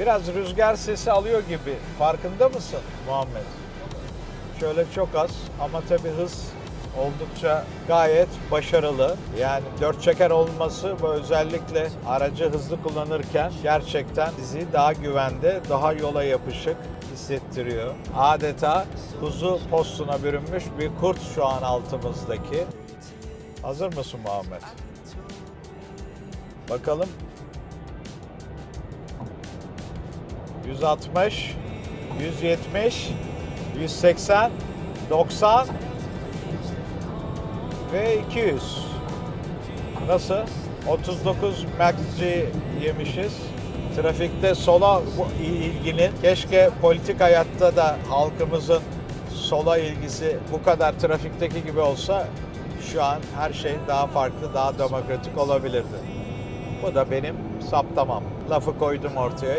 Biraz rüzgar sesi alıyor gibi. Farkında mısın Muhammed? Şöyle çok az ama tabii hız oldukça gayet başarılı. Yani dört çeker olması ve özellikle aracı hızlı kullanırken gerçekten bizi daha güvende, daha yola yapışık hissettiriyor. Adeta kuzu postuna bürünmüş bir kurt şu an altımızdaki. Hazır mısın Muhammed? Bakalım. 160, 170, 180, 90 ve 200. Nasıl? 39 MACD yemişiz. Trafikte sola ilginin keşke politik hayatta da halkımızın sola ilgisi bu kadar trafikteki gibi olsa şu an her şey daha farklı, daha demokratik olabilirdi. Bu da benim saptamam. Lafı koydum ortaya.